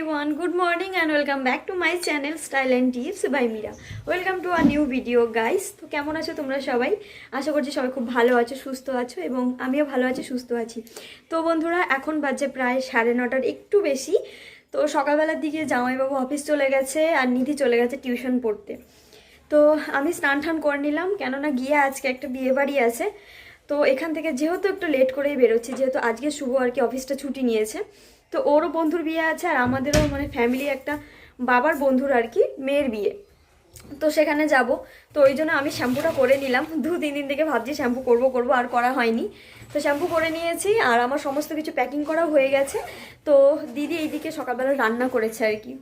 Everyone good morning and welcome back to my channel style and tips by Mira welcome to our new video guys তো কেমন আছো তোমরা সবাই? আশা করছি সবাই খুব ভালো আছো, সুস্থ আছো এবং আমিও ভালো আছি, সুস্থ আছি। তো বন্ধুরা, এখন বাজে প্রায় সাড়ে নটার একটু বেশি। তো সকালবেলার দিকে জামাইবাবু অফিস চলে গেছে আর নিধি চলে গেছে টিউশন পড়তে। তো আমি স্নান টান করে নিলাম, কেননা গিয়ে আজকে একটা বিয়ে বাড়ি আছে। তো এখান থেকে যেহেতু একটু লেট করেই বেরোচ্ছি, যেহেতু আজকে শুভ আর কি অফিসটা ছুটি নিয়েছে। তো ওরও বন্ধুর বিয়ে আছে আর আমাদেরও মানে ফ্যামিলি একটা বাবার বন্ধুর আর কি মেয়ের বিয়ে। তো সেখানে যাব। তো ওই জন্য আমি শ্যাম্পুটা করে নিলাম। দু, তিন দিন থেকে ভাবছি শ্যাম্পু করব করব, আর করা হয়নি। তো শ্যাম্পু করে নিয়েছি আর আমার সমস্ত কিছু প্যাকিং করা হয়ে গেছে। তো দিদি এইদিকে সকালবেলা রান্না করেছে আর কি।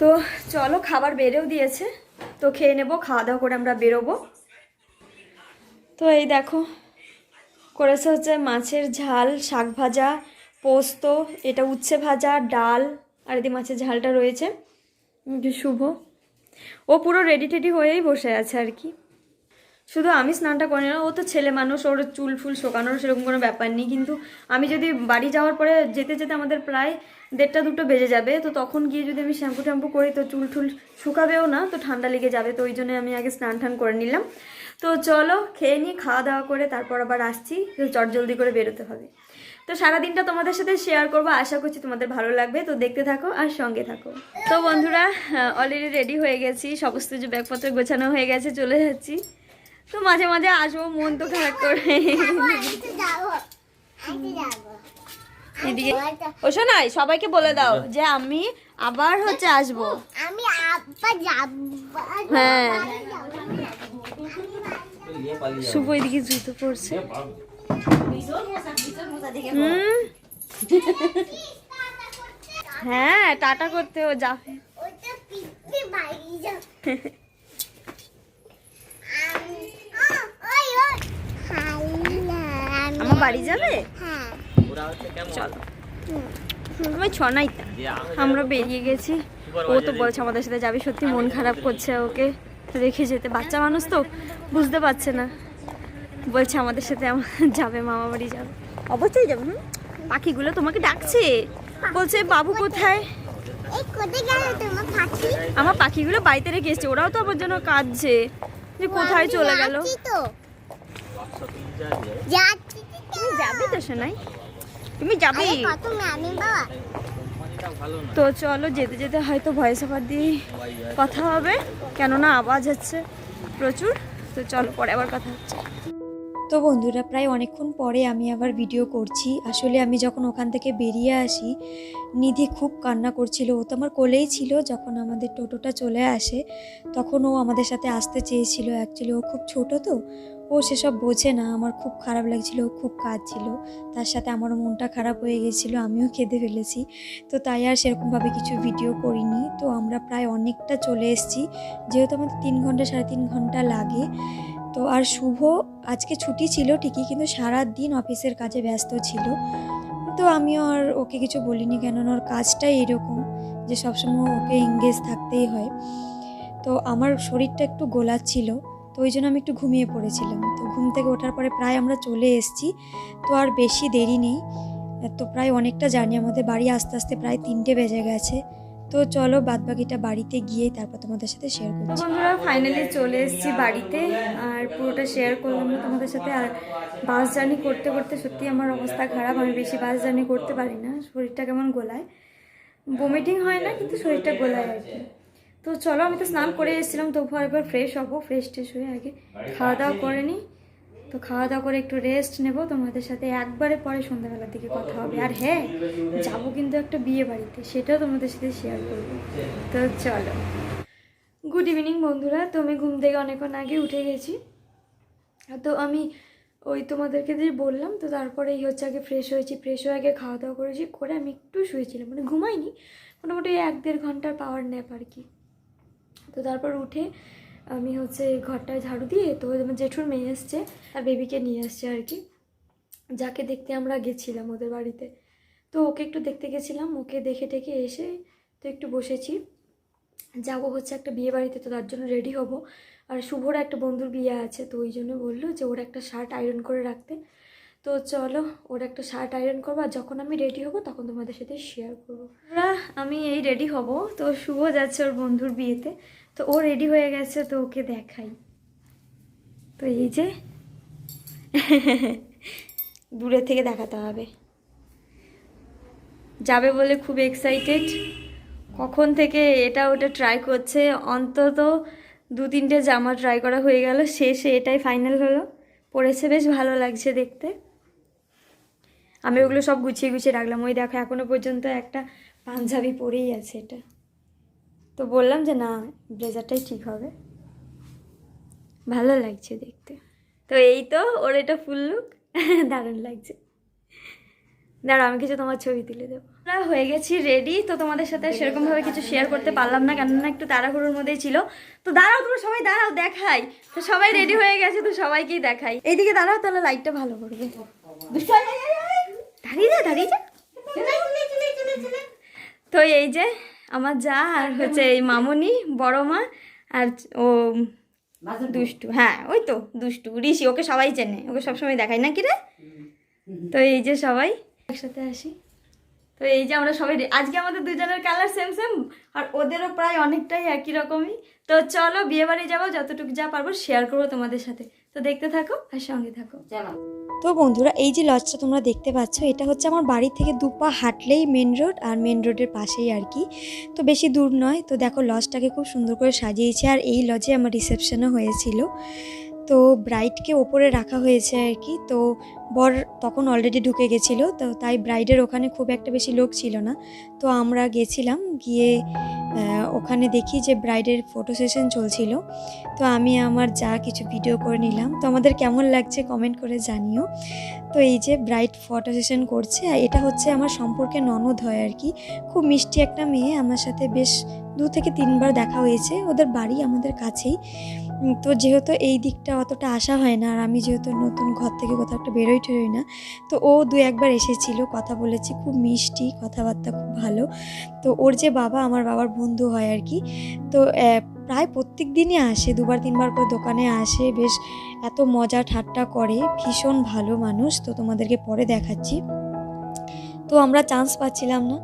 তো চলো খাবার বেড়েও দিয়েছে। তো খেয়ে নেব, খাওয়া দাওয়া করে আমরা বেরোবো। তো এই দেখো, করেছে হচ্ছে মাছের ঝাল, শাক ভাজা পোস্ত, এটা উচ্ছে ভাজা, ডাল, আর এদিকে মাছের ঝালটা রয়েছে। শুভ। ও পুরো রেডি টেডি হয়েই বসে আছে আর কি। শুধু আমি স্নানটা করে নিলাম ও তো ছেলে মানুষ, ওর চুল ফুল শোকানোর সেরকম কোনো ব্যাপার নেই, কিন্তু আমি যদি বাড়ি যাওয়ার পরে যেতে যেতে আমাদের প্রায় দেড়টা দুটো বেজে যাবে, তো তখন গিয়ে যদি আমি শ্যাম্পু ট্যাম্পু করি, তো চুল টুল শুকাবেও না, তো ঠান্ডা লেগে যাবে, তো ওই জন্য আমি আগে স্নান টান করে নিলাম। তো চলো, খেয়ে নিই খাওয়া দাওয়া করে তারপর আবার আসছি, চট জলদি করে বেরোতে হবে। তো সারাদিনটা তোমাদের সাথে শেয়ার করব আশা করছি তোমাদের ভালো লাগবে। তো দেখতে থাকো আর সঙ্গে থাকো। তো বন্ধুরা অলরেডি রেডি হয়ে গেছি। সমস্ত যে ব্যাগপত্র গোছানো হয়ে গেছে চলে যাচ্ছি। তো মাঝে মাঝে আসব মন তো খারাপ করে। এদিকে ও শোনাই সবাইকে বলে দাও যে আমি আবার হচ্ছে আসব। আমি হ্যাঁ। শুভ এদিকে জুতো পড়ছে হুম হ্যাঁ টাটা করতে ও যাবে আমার বাড়ি যাবে? চলো। আমি ছনাইতা আমরা বেরিয়ে গেছি। ও তো বলছে আমাদের সাথে যাবে সত্যি মন খারাপ করছে ওকে। রেখে যেতে। বাচ্চা মানুষ তো বুঝতে পারছে না। বলছে আমাদের সাথে যাবে মামা বাড়ি যাবে। অবশ্যই যাবে হুম। পাখিগুলো তোমাকে ডাকছে? বলছে বাবু কোথায়? আমার পাখিগুলো বাড়িতে রেখে এসছে ওরাও তো আমার জন্য কাঁদছে। যে কোথায় চলে গেল? তুমি যাবে তো শোনাই তুমি যাবে? তো চলো যেতে যেতে হয়তো ভয়েস ওভার দিয়ে কথা হবে কেননা আওয়াজ হচ্ছে প্রচুর। তো চলো পরে আবার কথা হচ্ছে। তো বন্ধুরা, প্রায় অনেকক্ষণ পরে আমি আবার ভিডিও করছি। আসলে আমি যখন ওখান থেকে বেরিয়ে আসি, নিধি খুব কান্না করছিল। ও তো আমার কোলেই ছিল যখন আমাদের টোটোটা চলে আসে। তখন ও আমাদের সাথে আসতে চেয়েছিল অ্যাকচুয়ালি ও খুব ছোট তো, ও সেসব বোঝে না। আমার খুব খারাপ লাগছিল খুব কাঁদছিল। তার সাথে আমারও মনটা খারাপ হয়ে গেছিল, আমিও কেঁদে ফেলেছি। তো তাই আর সেরকমভাবে কিছু ভিডিও করিনি। তো আমরা প্রায় অনেকটা চলে এসেছি। যেহেতু আমাদের তিন ঘণ্টা, সাড়ে তিন ঘণ্টা লাগে তো আর শুভ, আজকে ছুটি ছিল ঠিকই, কিন্তু সারা দিন অফিসের কাজে ব্যস্ত ছিল। তো আমিও আর ওকে কিছু বলিনি কেননা ওর কাজটাই এরকম, যে সবসময় ওকে এঙ্গেজ থাকতেই হয়। তো আমার শরীরটা একটু গোলাচ্ছিল তো ওই জন্য আমি একটু ঘুমিয়ে পড়েছিলাম। তো ঘুম থেকে ওঠার পরে প্রায় আমরা চলে এসেছি, তো আর বেশি দেরি নেই। তো প্রায় অনেকটা জার্নি আমাদের বাড়ি আস্তে আস্তে প্রায় তিনটে বেজে গেছে। তো চলো বাদ বাকিটা বাড়িতে গিয়ে তারপর তোমাদের সাথে শেয়ার করছি। বন্ধুরা ফাইনালি চলে এসেছি বাড়িতে আর পুরোটা শেয়ার করলাম তোমাদের সাথে। আর বাস জার্নি করতে করতে সত্যি আমার অবস্থা খারাপ। আমি বেশি বাস জার্নি করতে পারি না। শরীরটা কেমন গোলায়? বমিটিং হয় না, কিন্তু শরীরটা গোলায় আর কি। তো চলো, আমি তো স্নান করে এসেছিলাম তবু একবার ফ্রেশ হব। ফ্রেশ ট্রেশ হয়ে আগে খাওয়া দাওয়া করে নিই। তো খাওয়া দাওয়া করে একটু রেস্ট নেব। তোমাদের সাথে একবারে পরে সন্ধ্যাবেলার দিকে কথা হবে। আর হ্যাঁ যাব কিন্তু একটা বিয়ে বাড়িতে। সেটাও তোমাদের সাথে শেয়ার করব। তো চলো। গুড ইভিনিং বন্ধুরা। তো আমি ঘুম থেকে অনেকক্ষণ আগে উঠে গেছি। তো আমি ওই তোমাদেরকে যে বললাম, তো তারপরে এই হচ্ছে আগে ফ্রেশ হয়েছি। ফ্রেশ হয়ে আগে খাওয়া দাওয়া করেছি। করে আমি একটু শুয়েছিলাম। মানে ঘুমাইনি। মোটামুটি এক দেড় ঘণ্টার পাওয়ার ন্যাপ আর কি। তো তারপর উঠে আমি হচ্ছে ঘরটায় ঝাড়ু দিয়ে তো আমার জেঠুর মেয়ে এসছে আর বেবিকে নিয়ে আসছে আর কি। যাকে দেখতে আমরা গেছিলাম ওদের বাড়িতে। তো ওকে একটু দেখতে গেছিলাম, ওকে দেখে টেকে এসে তো একটু বসেছি। যাব হচ্ছে একটা বিয়ে বাড়িতে, তো তার জন্য রেডি হব। আর শুভর একটা বন্ধুর বিয়ে আছে, তো ওই জন্য বলল যে ওর একটা শার্ট আয়রন করে রাখতে। তো চলো, ওর একটা শার্ট আয়রন করব, আর যখন আমি রেডি হব তখন তোমাদের সাথে শেয়ার করব। আমি এই রেডি হব। তো শুভ যাচ্ছে ওর বন্ধুর বিয়েতে। তো ও রেডি হয়ে গেছে, তো ওকে দেখাই। তো এই যে, দূরে থেকে দেখাতে হবে। যাবে বলে খুব এক্সাইটেড কখন থেকে এটা ওটা ট্রাই করছে, অন্তত দু তিনটে জামা ট্রাই করা হয়ে গেল, শেষে এটাই ফাইনাল হলো। পরেছে বেশ ভালো লাগছে দেখতে। আমি ওগুলো সব গুছিয়ে গুছিয়ে রাখলাম। ওই দেখো, এখনও পর্যন্ত একটা পাঞ্জাবি পরেই আছে এটা। তো বললাম যে না, ব্লেজারটাই ঠিক হবে। ভালো লাগছে দেখতে। তো এই তো, ওর এটা ফুল লুক দারুণ লাগছে। দাঁড়া আমি কিছু তোমার ছবি তুলে দেবো। আমরা হয়ে গেছি রেডি তো তোমাদের সাথে সেরকমভাবে কিছু শেয়ার করতে পারলাম না, কেননা একটু তাড়াহুড়োর মধ্যেই ছিল। তো দাঁড়াও, তোমরা সবাই দাঁড়াও, দেখাই। তো সবাই রেডি হয়ে গেছে, তো সবাইকেই দেখাই। এইদিকে দাঁড়াও, তাহলে লাইটটা ভালো করবে। দাঁড়িয়ে দাঁড়িয়ে তো এই যে আমার যা আর হচ্ছে এই মামুনি বড় মা আর ও দুষ্টু হ্যাঁ ওই তো দুষ্টু ঋষি ওকে সবাই চেনে ওকে সবসময় দেখাই না কি রে? তো এই যে সবাই একসাথে আসি। তো এই যে আমরা সবাই আজকে আমাদের দুজনের কালার সেম সেম আর ওদেরও প্রায় অনেকটাই একই রকমই। তো চলো বিয়ে বাড়ি যাব যতটুকু যা পারব শেয়ার করব তোমাদের সাথে। তো দেখতে থাকো আর সঙ্গে থাকো। তো বন্ধুরা, এই যে লজটা তোমরা দেখতে পাচ্ছ, এটা হচ্ছে আমার বাড়ি থেকে দুপা হাঁটলেই মেন রোড আর মেন রোডের পাশেই আর কি। তো বেশি দূর নয়, তো দেখো লজটাকে খুব সুন্দর করে সাজিয়েছে আর এই লজে আমার রিসেপশনও হয়েছিল। তো ব্রাইডকে ওপরে রাখা হয়েছে আর কি। তো বর তখন অলরেডি ঢুকে গেছিল, তো তাই ব্রাইডের ওখানে খুব একটা বেশি লোক ছিল না। তো আমরা গেছিলাম, গিয়ে ওখানে দেখি যে ব্রাইডের ফটো সেশন চলছিল। তো আমি আমার যা কিছু ভিডিও করে নিলাম। তো আমাদের কেমন লাগছে কমেন্ট করে জানিও। তো এই যে ব্রাইড ফটো সেশন করছে এটা হচ্ছে আমার সম্পর্কে ননদ হয় আর কি। খুব মিষ্টি একটা মেয়ে, আমার সাথে বেশ দু থেকে তিনবার দেখা হয়েছে। ওদের বাড়ি আমাদের কাছেই। তো যেহেতু এই দিকটা অতটা আসা হয় না, আর আমি যেহেতু নতুন ঘর থেকে কোথাও একটা বেরোই টেরোই না, তো ও দু একবার এসেছিল, কথা বলেছি, খুব মিষ্টি, কথাবার্তা খুব ভালো। তো ওর যে বাবা, আমার বাবার বন্ধু হয় আর কি, তো প্রায় প্রত্যেক দিনই আসে, দুবার তিনবার করে দোকানে আসে, বেশ এত মজা ঠাট্টা করে, ভীষণ ভালো মানুষ, তো তোমাদেরকে পরে দেখাচ্ছি। তো আমরা চান্স পাচ্ছিলাম না।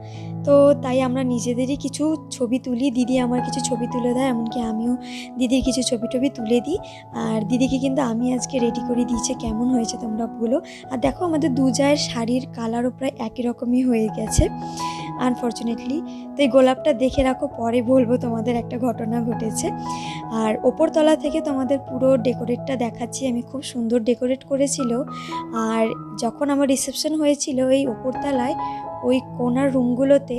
তো তাই আমরা নিজেদেরই কিছু ছবি তুলি। দিদি আমার কিছু ছবি তুলে দেয়, এমনকি আমিও দিদির কিছু ছবি টবি তুলে দিই। আর দিদিকে কিন্তু আমি আজকে রেডি করে দিয়েছে, কেমন হয়েছে তোমরা বলো। আর দেখো আমাদের দু জায়ের শাড়ির কালারও প্রায় একই রকমই হয়ে গেছে। আনফর্চুনেটলি তো এই গোলাপটা দেখে রাখো, পরে বলব তোমাদের একটা ঘটনা ঘটেছে। আর ওপরতলা থেকে তোমাদের পুরো ডেকোরেটটা দেখাচ্ছি। আমি খুব সুন্দর ডেকোরেট করেছিল। আর যখন আমার রিসেপশন হয়েছিল এই ওপরতলায়, ওই কোনার রুমগুলোতে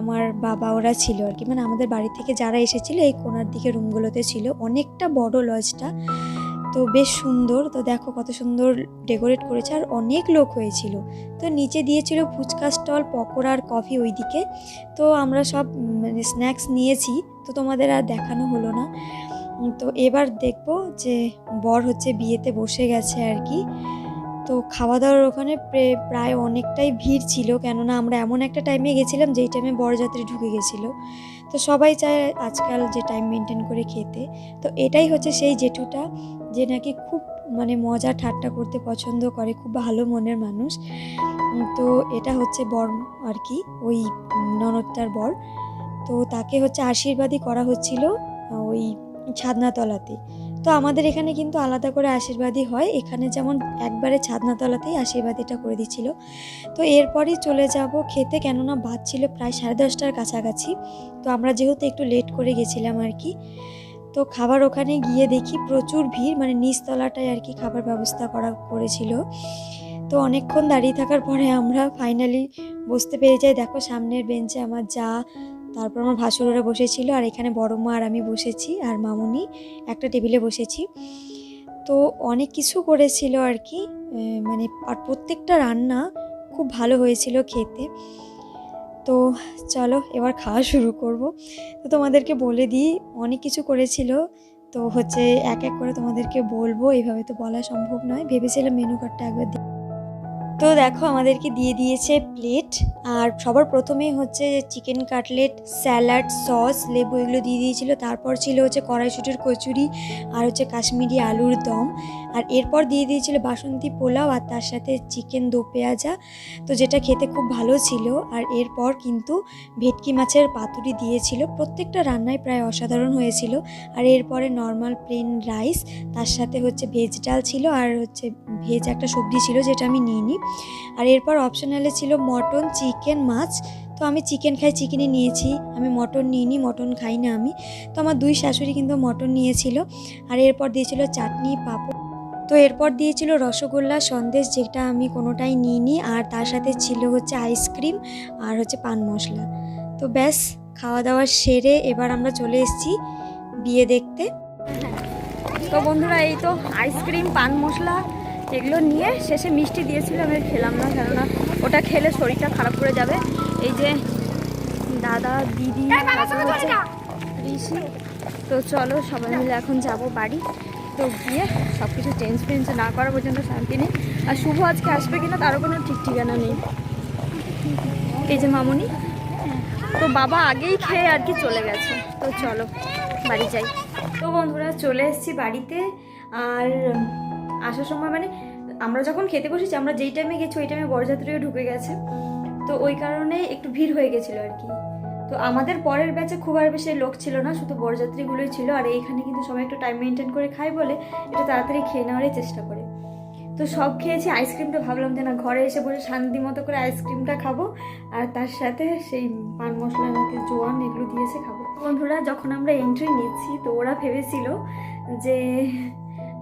আমার বাবা ওরা ছিল আর কি। মানে আমাদের বাড়ি থেকে যারা এসেছিল, এই কোনার দিকে রুমগুলোতে ছিল। অনেকটা বড় লজটা। তো বেশ সুন্দর। তো দেখো কত সুন্দর ডেকোরেট করেছে আর অনেক লোক হয়েছিল। তো নিচে দিয়েছিল ফুচকা স্টল, পকোড়া আর কফি ওইদিকে। তো আমরা সব মানে স্ন্যাক্স নিয়েছি। তো তোমাদের আর দেখানো হলো না। তো এবার দেখব যে বর হচ্ছে বিয়েতে বসে গেছে আর কি। তো খাওয়া দাওয়ার ওখানে প্রায় অনেকটাই ভিড় ছিল। কেননা আমরা এমন একটা টাইমে গেছিলাম যেই টাইমে বরযাত্রী ঢুকে গেছিল। তো সবাই চায় আজকাল যে টাইম মেনটেন করে খেতে। তো এটাই হচ্ছে সেই জেঠুটা, যে নাকি খুব মানে মজা ঠাট্টা করতে পছন্দ করে, খুব ভালো মনের মানুষ। তো এটা হচ্ছে বর আর কি ওই ননদটার বর। তো তাকে হচ্ছে আশীর্বাদই করা হচ্ছিল ওই ছাদনাতলাতে। তো আমাদের এখানে কিন্তু আলাদা করে আশীর্বাদই হয়। এখানে যেমন একবারে ছাদনাতলাতেই আশীর্বাদীটা করে দিচ্ছিল। তো এরপরই চলে যাব খেতে, কেননা বাজছিল প্রায় সাড়ে দশটার কাছাকাছি। তো আমরা যেহেতু একটু লেট করে গেছিলাম আর কি, তো খাবার ওখানে গিয়ে দেখি প্রচুর ভিড় মানে নিচতলাটায় আর কি খাবার ব্যবস্থা করা করেছিল। তো অনেকক্ষণ দাঁড়িয়ে থাকার পরে আমরা ফাইনালি বসতে পেরে যাই। দেখো সামনের বেঞ্চে আমার যা তারপর আমার ভাসুররা বসেছিল আর এখানে বড় মা আর আমি বসেছি আর মামুনি একটা টেবিলে বসেছি। তো অনেক কিছু করেছিল আর কি মানে আর প্রত্যেকটা রান্না খুব ভালো হয়েছিল খেতে। তো চলো এবার খাওয়া শুরু করব। তো তোমাদেরকে বলে দিই, অনেক কিছু করেছিল। তো হচ্ছে এক এক করে তোমাদেরকে বলব, এইভাবে তো বলা সম্ভব নয়। ভেবেছিলাম মেনু কার্ডটা একবার দিই তো দেখো, আমাদেরকে দিয়ে দিয়েছে প্লেট আর সবার প্রথমেই হচ্ছে চিকেন কাটলেট স্যালাড সস লেবু এগুলো দিয়ে দিয়েছিল। তারপর ছিল হচ্ছে কড়াইশুটির কচুরি আর হচ্ছে কাশ্মীরি আলুর দম। আর এরপর দিয়ে দিয়েছিল বাসন্তী পোলাও আর তার সাথে চিকেন দো পেঁয়াজা। তো যেটা খেতে খুব ভালো ছিল। আর এরপর কিন্তু ভেটকি মাছের পাতুরি দিয়েছিল। প্রত্যেকটা রান্নায় প্রায় অসাধারণ হয়েছিল। আর এরপরে নর্মাল প্লেন রাইস তার সাথে হচ্ছে ভেজ ডাল ছিল। আর হচ্ছে ভেজ একটা সবজি ছিল, যেটা আমি নিইনি। আর এরপর অপশনালে ছিল মটন চিকেন মাছ। তো আমি চিকেন খাই চিকেনই নিয়েছি। আমি মটন নিইনি, মটন খাই না আমি। তো আমার দুই শাশুড়ি কিন্তু মটন নিয়েছিল। আর এরপর দিয়েছিল চাটনি, পাঁপড়। তো এরপর দিয়েছিল রসগোল্লা, সন্দেশ, যেটা আমি কোনোটাই নিইনি। আর তার সাথে ছিল হচ্ছে আইসক্রিম আর হচ্ছে পান মশলা। তো ব্যাস খাওয়া দাওয়া সেরে এবার আমরা চলে এসেছি বিয়ে দেখতে। তো বন্ধুরা, এই তো আইসক্রিম পান মশলা এগুলো নিয়ে শেষে মিষ্টি দিয়েছিল আমি খেলাম না কেননা ওটা খেলে শরীরটা খারাপ করে যাবে। এই যে দাদা দিদি ঋষি তো চলো সবাই মিলে এখন যাব বাড়ি। তো গিয়ে সব কিছু চেঞ্জ ফেঞ্জ না করা পর্যন্ত শান্তি নেই। আর শুভ আজকে আসবে কিনা তারও কোনো ঠিক ঠিকানা নেই। এই যে মামুনি তো বাবা আগেই খেয়ে আর কি চলে গেছে। তো চলো বাড়ি যাই। তো বন্ধুরা চলে এসেছি বাড়িতে। আর আসার সময় মানে আমরা যখন খেতে বসেছি, আমরা যেই টাইমে গেছি, ওই টাইমে বরযাত্রীও ঢুকে গেছে। তো ওই কারণে একটু ভিড় হয়ে গেছিল আর কি। তো আমাদের পরের ব্যাচে খুব আর বেশি লোক ছিল না, শুধু বরযাত্রীগুলোই ছিল। আর এইখানে কিন্তু সবাই একটু টাইম মেনটেন করে খায় বলে একটু তাড়াতাড়ি খেয়ে নেওয়ারই চেষ্টা করে। তো সব খেয়েছি আইসক্রিমটা ভাবলাম যে না, ঘরে এসে বসে শান্তি মতো করে আইসক্রিমটা খাব। আর তার সাথে সেই পান মশলা নাকি জোয়ান এগুলো দিয়েছে খাব। বন্ধুরা, যখন আমরা এন্ট্রি নিচ্ছি, তো ওরা ভেবেছিল যে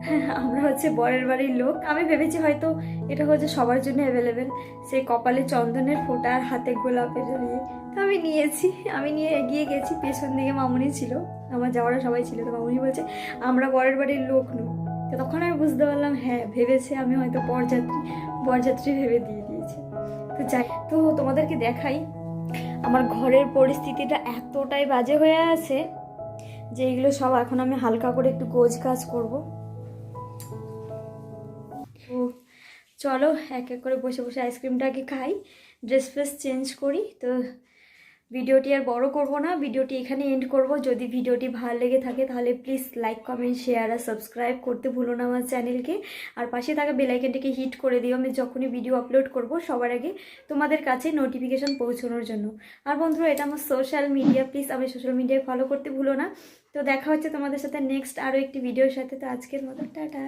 আমরা হচ্ছে বরের বাড়ির লোক। আমি ভেবেছি হয়তো এটা হচ্ছে সবার জন্য অ্যাভেলেবেল সেই কপালে চন্দনের ফোঁটা আর হাতে গোলাপের ইয়ে তো আমি নিয়েছি, আমি নিয়ে এগিয়ে গেছি। পেছন দিকে মামুনি ছিল। আমার যাওয়ারা সবাই ছিল। তো মামুনি বলছে, আমরা বরের বাড়ির লোক নই। তো তখন আমি বুঝতে পারলাম হ্যাঁ ভেবেছে আমি হয়তো বরযাত্রী বরযাত্রী ভেবে দিয়ে দিয়েছি। তো যাই, তো তোমাদেরকে দেখাই, আমার ঘরের পরিস্থিতিটা এতটাই বাজে হয়ে আছে যে এগুলো সব এখন আমি হালকা করে একটু গোজ কাজ করব। চলো এক এক করে বসে বসে আইসক্রিমটাকে খাই। ড্রেস ফ্রেস চেঞ্জ করি। তো ভিডিওটি আর বড় করব না, ভিডিওটি এখানে এন্ড করব। যদি ভিডিওটি ভালো লেগে থাকে তাহলে প্লিজ লাইক কমেন্ট শেয়ার আর সাবস্ক্রাইব করতে ভুলো না আমার চ্যানেলকে। আর পাশে থাকা বেলাইকনটিকে হিট করে দিও। আমি যখনই ভিডিও আপলোড করব সবার আগে তোমাদের কাছে নোটিফিকেশন পৌঁছানোর জন্য। আর বন্ধুরা, এটা আমার সোশ্যাল মিডিয়া প্লিজ আমি সোশ্যাল মিডিয়ায় ফলো করতে ভুলো না। তো দেখা হচ্ছে তোমাদের সাথে নেক্সট আরও একটি ভিডিওর সাথে। তো আজকের মতো, টাটা।